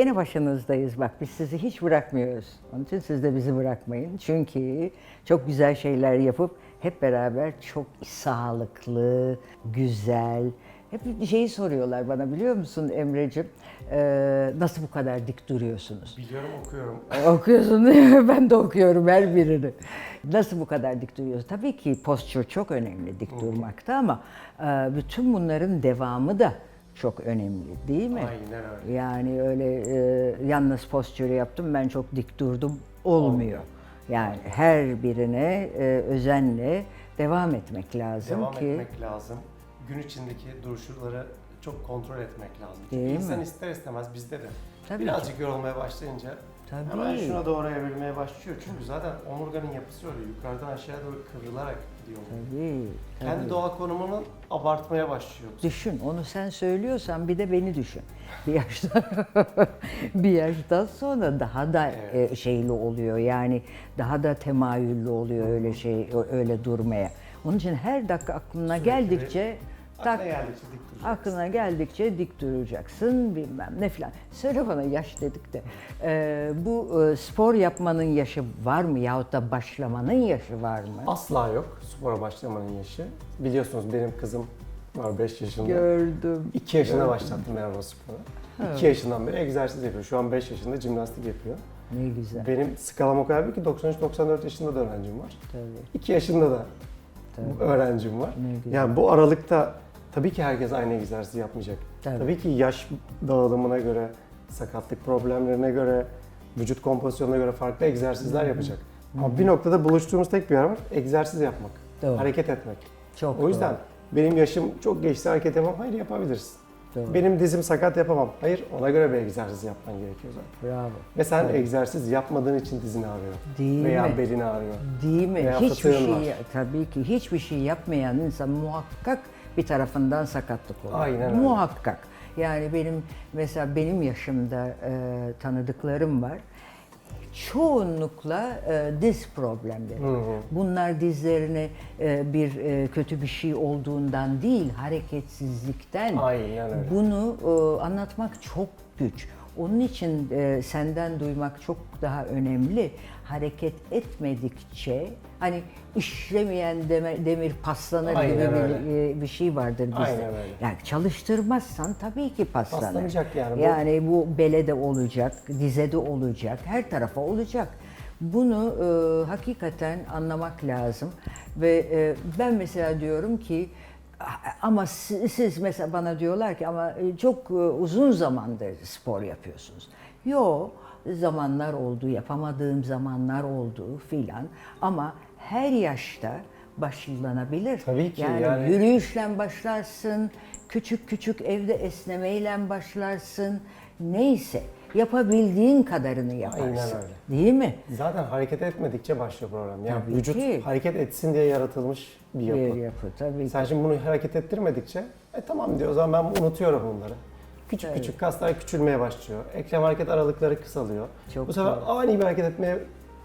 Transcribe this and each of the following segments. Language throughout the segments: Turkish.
gene başınızdayız bak biz sizi hiç bırakmıyoruz. Onun için siz de bizi bırakmayın. Çünkü çok güzel şeyler yapıp hep beraber çok sağlıklı, güzel. Hep bir şeyi soruyorlar bana biliyor musun Emre'cim? Ee, nasıl bu kadar dik duruyorsunuz? Biliyorum okuyorum. Okuyorsun değil mi? Ben de okuyorum her birini. Nasıl bu kadar dik duruyorsun? Tabii ki postür çok önemli dik durmakta ama e, bütün bunların devamı da çok önemli değil mi? Aynen öyle. Yani öyle e, yalnız postürü yaptım ben çok dik durdum olmuyor. Olmuyor. Yani her birine e, özenle devam etmek lazım Devam ki etmek lazım. Gün içindeki duruşları çok kontrol etmek lazım. Çünkü Değil insan mi? ister istemez bizde de Tabii birazcık yorulmaya başlayınca Tabii. hemen şuna doğru evrilmeye başlıyor. Çünkü zaten omurganın yapısı öyle yukarıdan aşağıya doğru kıvrılarak gidiyor. tabii, tabii. Kendi doğal konumunu abartmaya başlıyor. Düşün, onu sen söylüyorsan bir de beni düşün. Bir yaştan bir yaştan sonra daha da Evet. e, şeyli oluyor. Yani daha da temayüllü oluyor öyle şey öyle durmaya. Onun için her dakika aklına Sürekli geldikçe Aklına tak geldikçe dik duracaksın. aklına geldikçe dik duracaksın bilmem ne filan. Söyle bana yaş dedik de e, bu e, spor yapmanın yaşı var mı yahut da başlamanın yaşı var mı? Asla yok spora başlamanın yaşı. Biliyorsunuz benim kızım var 5 yaşında. Gördüm. 2 yaşında başlattım ben ona sporu. 2 yaşından beri egzersiz yapıyor. Şu an 5 yaşında jimnastik yapıyor. Ne güzel. Benim skalam o kadar büyük ki 93-94 yaşında da öğrencim var. Tabii. 2 yaşında da Tabii. öğrencim var. Ne güzel. Yani bu aralıkta tabii ki herkes aynı egzersizi yapmayacak. Tabii. Tabii ki yaş dağılımına göre, sakatlık problemlerine göre, vücut kompozisyonuna göre farklı egzersizler yapacak. Ama bir noktada buluştuğumuz tek bir yer var. Egzersiz yapmak. Doğru. Hareket etmek. Çok O yüzden doğru. benim yaşım çok geçti hareket yapamam. Hayır yapabilirsin. Doğru. Benim dizim sakat yapamam. Hayır ona göre bir egzersiz yapman gerekiyor zaten. Bravo. Ve sen egzersiz yapmadığın için dizin ağrıyor. Değil Veya mi? belin ağrıyor. Değil mi? Veya hiçbir şey var. tabii ki hiçbir şey yapmayan insan muhakkak bir tarafından sakatlık olur. Aynen öyle. Muhakkak. Yani benim mesela benim yaşımda e, tanıdıklarım var. Çoğunlukla e, diz problemleri. Hı hı. Bunlar dizlerine e, bir e, kötü bir şey olduğundan değil, hareketsizlikten. Aynen öyle. Bunu e, anlatmak çok güç. Onun için e, senden duymak çok daha önemli. Hareket etmedikçe hani işlemeyen deme- demir paslanır Aynen gibi bir, e, bir şey vardır bizde. Aynen öyle. Yani çalıştırmazsan tabii ki paslanır. Paslanacak yani bu. Yani bu belede olacak, dizede olacak, her tarafa olacak. Bunu e, hakikaten anlamak lazım ve e, ben mesela diyorum ki ama siz, siz mesela bana diyorlar ki ama e, çok e, uzun zamandır spor yapıyorsunuz. Yo zamanlar oldu, yapamadığım zamanlar oldu filan ama her yaşta başlanabilir. Tabii ki, yani, yani- yürüyüşle başlarsın, küçük küçük evde esnemeyle başlarsın. Neyse yapabildiğin kadarını yaparsın. Aynen öyle. Değil mi? Zaten hareket etmedikçe başlıyor problem. Yani Tabii vücut ki. hareket etsin diye yaratılmış bir yapı. Bir yapı tabii ki. Sen şimdi bunu hareket ettirmedikçe, e tamam diyor o zaman ben unutuyorum bunları. Küçük Evet. küçük kaslar küçülmeye başlıyor. Eklem hareket aralıkları kısalıyor. Çok Bu sefer doğru. ani bir hareket etmeye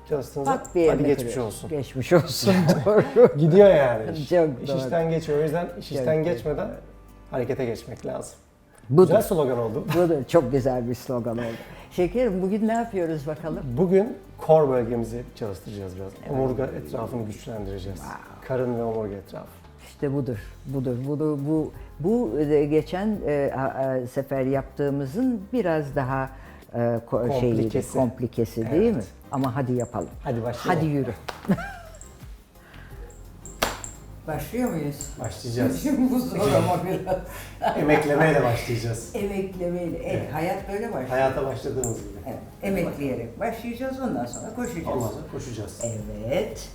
çalıştığınızda Pat bir hadi geçmiş kırıyorsun. olsun. Geçmiş olsun doğru. Gidiyor yani. iş. Çok İş doğru. işten geçiyor. O yüzden iş Çok işten doğru. geçmeden harekete geçmek lazım. Budur. Güzel slogan oldu. Bu da çok güzel bir slogan oldu. Şekerim bugün ne yapıyoruz bakalım? Bugün core bölgemizi çalıştıracağız biraz. Omurga etrafını güçlendireceğiz. Karın ve omurga etrafı. İşte budur, budur, budur. Bu bu e, geçen e, a- sefer yaptığımızın biraz daha e, ko- Komplikesi. komplikesi değil Evet. mi? Ama hadi yapalım. Hadi başlayalım. Hadi yürü. Başlıyor muyuz? Başlayacağız. Şimdi bu zor ama biraz. Emeklemeyle başlayacağız. Emeklemeyle. Evet, hayat böyle başlıyor. Hayata başladığımız gibi. Evet, emekleyerek başlayacağız ondan sonra koşacağız. Ondan sonra koşacağız. Evet.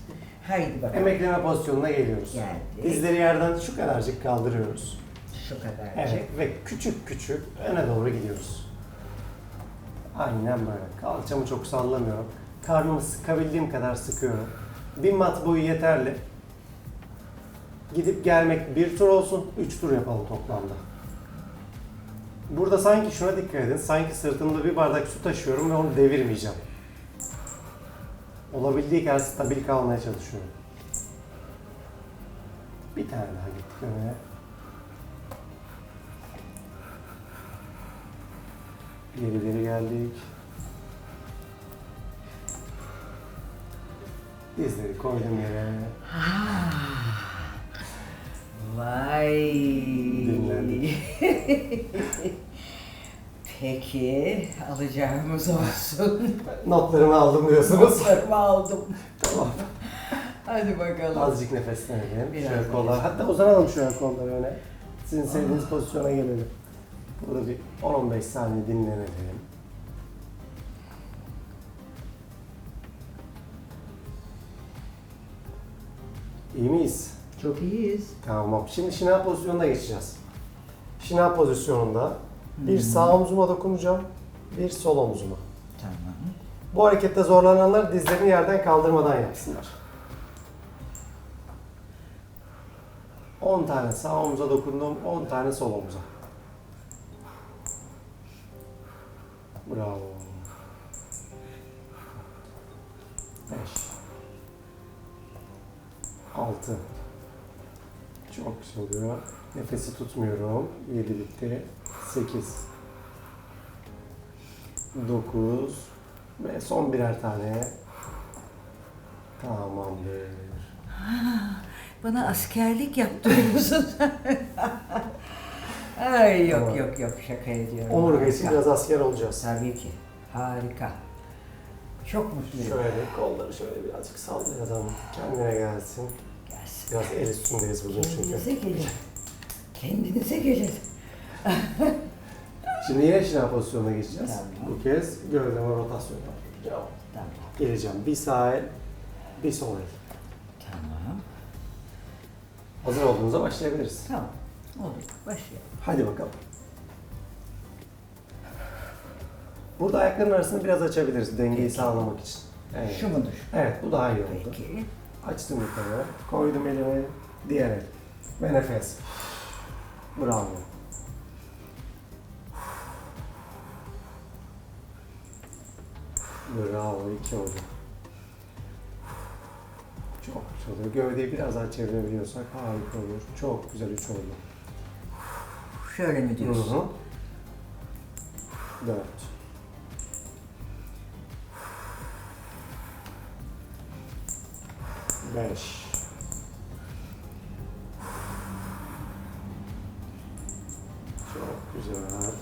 Haydi bakalım. Emekleme pozisyonuna geliyoruz. Geldik. Dizleri yerden şu kadarcık kaldırıyoruz. Şu kadarcık. Evet ve küçük küçük öne doğru gidiyoruz. Aynen böyle. Kalçamı çok sallamıyorum. Karnımı sıkabildiğim kadar sıkıyorum. Bir mat boyu yeterli. Gidip gelmek bir tur olsun, üç tur yapalım toplamda. Burada sanki şuna dikkat edin. Sanki sırtımda bir bardak su taşıyorum ve onu devirmeyeceğim. Olabildiği kadar stabil kalmaya çalışıyorum. Bir tane daha gittik öne. Geri geri geldik. Dizleri koydum yere. Vay. Dinlendik. Peki, alacağımız olsun. Notlarımı aldım diyorsunuz. Notlarımı aldım. tamam. Hadi bakalım. Azıcık nefeslenelim. Biraz şöyle kollar. Hatta uzanalım şöyle kolları öne. Sizin sevdiğiniz pozisyona gelelim. Burada bir 10-15 saniye dinlenelim. İyi miyiz? Çok iyiyiz. Tamam. Şimdi şınav pozisyonuna geçeceğiz. Şınav pozisyonunda bir sağ omzuma dokunacağım, bir sol omzuma. Tamam. Bu harekette zorlananlar dizlerini yerden kaldırmadan yapsınlar. 10 tane sağ omuza dokundum, 10 tane sol omuza. Bravo. 5 6 Çok güzel oluyor. Nefesi tutmuyorum. 7 bitti. 8 9 ve son birer tane. Tamamdır. Bana askerlik yaptırıyorsun. Ay yok Tamam. yok yok şaka ediyorum. Omurga için Harika. biraz asker olacağız. Tabii ki. Harika. Çok mutluyum. Şöyle kolları şöyle birazcık sallayalım. Kendine gelsin. Gelsin. Biraz el üstündeyiz bugün çünkü. Kendinize gelin. Kendinize gelin. Şimdi yine şınav pozisyonuna geçeceğiz. Tamam. Bu kez gövdeme rotasyon yapacağım. Tamam. Geleceğim. Bir sağ el, bir sol el. Tamam. Hazır olduğunuzda başlayabiliriz. Tamam. Olur. Başlayalım. Hadi bakalım. Burada ayakların arasını biraz açabiliriz dengeyi sağlamak için. Evet. Şu mudur? Evet, bu daha iyi oldu. Peki. Açtım yukarı, koydum elimi, diğer el ve nefes. Bravo. Bravo, iki oldu. Çok güzel oluyor. Gövdeyi biraz daha çevirebiliyorsak harika olur. Çok güzel üç oldu. Şöyle mi Hı diyorsun? hı. Dört. Beş. Çok güzel.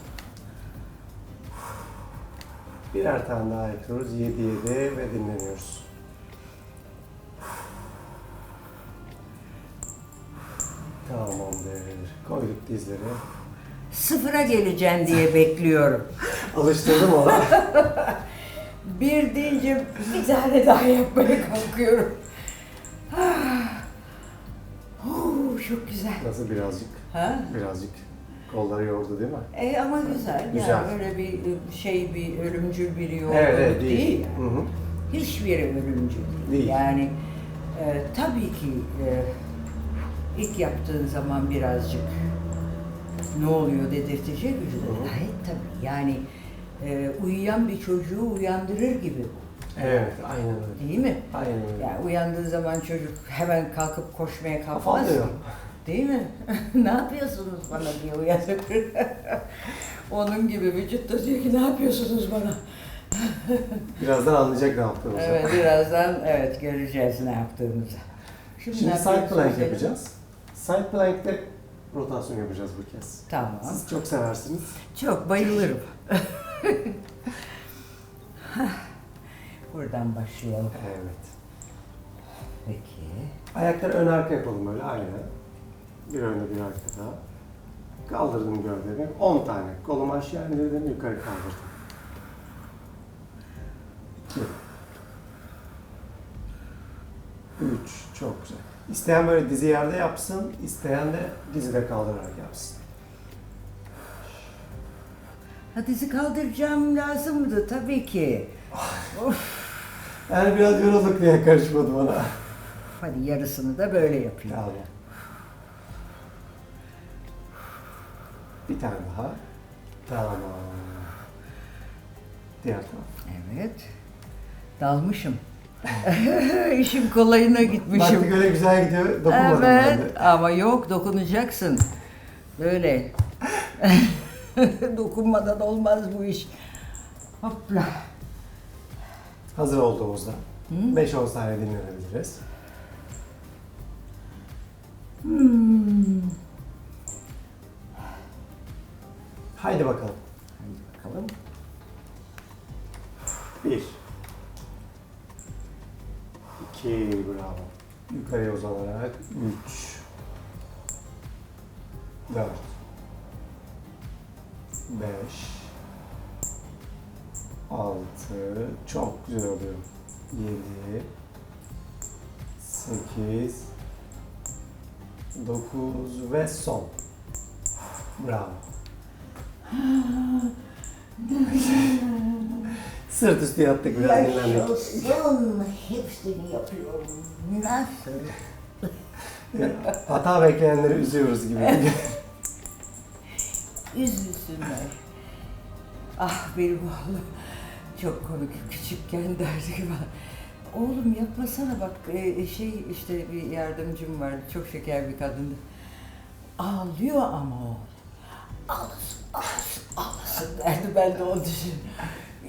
Birer tane daha yapıyoruz. Yedi yedi ve dinleniyoruz. Tamamdır. Koyduk dizleri. Sıfıra geleceğim diye bekliyorum. Alıştırdım ona. Bir deyince bir tane daha yapmaya kalkıyorum. Çok güzel. Nasıl birazcık? Ha? Birazcık kolları yordu değil mi? E ama güzel. Güzel. Yani öyle bir şey bir ölümcül bir yol değil. Hı hı. Hiçbiri ölümcül değil. Değil. Yani e, tabii ki e, ilk yaptığın zaman birazcık ne oluyor dedirtecek vücuda. Gayet tabii. Yani e, uyuyan bir çocuğu uyandırır gibi. Evet, aynen öyle. Değil mi? Aynen öyle. Yani uyandığı zaman çocuk hemen kalkıp koşmaya kalkmaz ki. Değil mi? ne yapıyorsunuz bana diye uyanır. Onun gibi vücut da diyor ki ne yapıyorsunuz bana? Birazdan anlayacak ne yaptığımızı. Evet birazdan evet göreceğiz ne yaptığımızı. Şimdi ne side yapıyoruz? plank yapacağız. Side plank'te rotasyon yapacağız bu kez. Tamam. Siz çok seversiniz. Çok bayılırım. Buradan başlayalım. Evet. Peki. Ayakları ön arka yapalım böyle aynı. Bir önde bir arkada. Kaldırdım gövdemi. 10 tane. Kolumu aşağı indirdim, yukarı kaldırdım. 2 3 Çok güzel. İsteyen böyle dizi yerde yapsın, isteyen de dizide kaldırarak yapsın. Ha dizi kaldıracağım lazımdı tabii ki. Yani biraz yorulduk diye karışmadı bana. Hadi yarısını da böyle yapayım. Tamam. Bir tane daha. Tamam. Diğer taraf. Evet. Dalmışım. İşim kolayına gitmişim. Baktık öyle güzel gidiyor, dokunmadım ben de. Evet ama yok dokunacaksın. Böyle. Dokunmadan olmaz bu iş. Hopla. Hazır olduğumuzda 5-10 saniye dinlenebiliriz. Haydi bakalım. Hadi bakalım. Bir. İki, bravo. Yukarıya uzanarak üç. Dört. Beş. Altı. Çok güzel oluyor. Yedi. Sekiz. Dokuz ve son. Bravo. Sırt üstü yattık biraz dinlendik. Yaşasın. Hepsini yapıyorum. Nasıl? Hata bekleyenleri üzüyoruz gibi. Üzülsünler. Ah benim oğlum. Çok komik. Küçükken derdi ki bana. Oğlum yapmasana bak e, şey işte bir yardımcım var. Çok şeker bir kadındı. Ağlıyor ama o. Ağlasın, ağlasın, ağlasın derdi. Ben de onu düşün.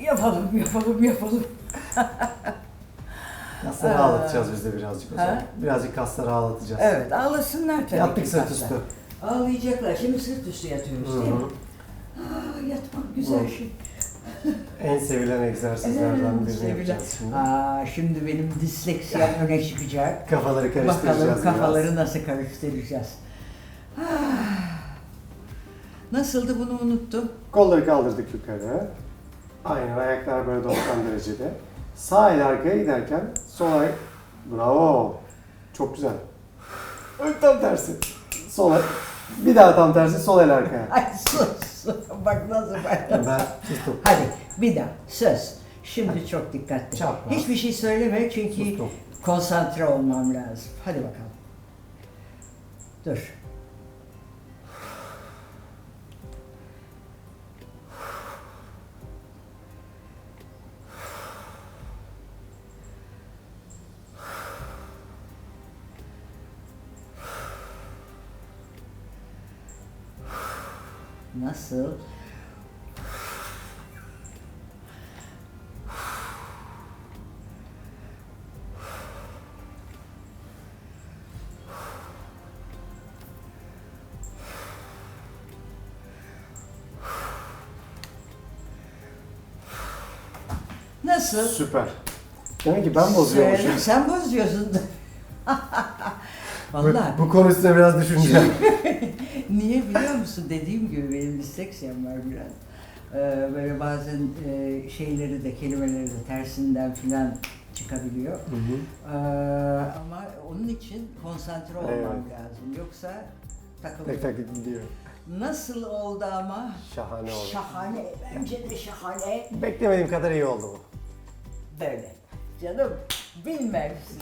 Yapalım, yapalım, yapalım. Kasları Aa. ağlatacağız biz de birazcık o zaman. Ha? Birazcık kasları ağlatacağız. Evet, ağlasınlar tabii Yattık ki sırt kaslar. üstü. Ağlayacaklar. Şimdi sırt üstü yatıyoruz değil mi? Hı hı. Aa, yatmak güzel Hı. şey. En sevilen egzersizlerden birini yapacağız şimdi. Aa, şimdi benim disleksiyem öne çıkacak. Kafaları karıştıracağız Bakalım kafaları biraz. nasıl karıştıracağız. Ah. Nasıldı bunu unuttum. Kolları kaldırdık yukarı. Aynen ayaklar böyle 90 derecede. Sağ el arkaya giderken sol el. Bravo. Çok güzel. Tam tersi. Sol el. Bir daha tam tersi sol el arkaya. Ay sus. Bak nasıl. Ben sustum. Hadi bir daha söz. Şimdi çok dikkatli. Çapraz. Hiçbir şey söyleme çünkü Sustum. konsantre olmam lazım. Hadi bakalım. Dur. Nasıl? Nasıl? Süper. Demek ki ben bozuyormuşum. Sen bozuyorsun. Vallahi Bu, bu konu üstüne biraz düşüneceğim. Niye biliyor musun? Dediğim gibi benim disleksiyam var biraz. Ee, böyle bazen e, şeyleri de kelimeleri de tersinden filan çıkabiliyor. Hı hı. Ee, ama onun için konsantre olmam Evet. lazım. Yoksa tek takılıyor. tek gidiyor. Nasıl oldu ama? Şahane oldu. Şahane. Bence de şahane. Beklemediğim kadar iyi oldu bu. Böyle. Canım bilmezsin.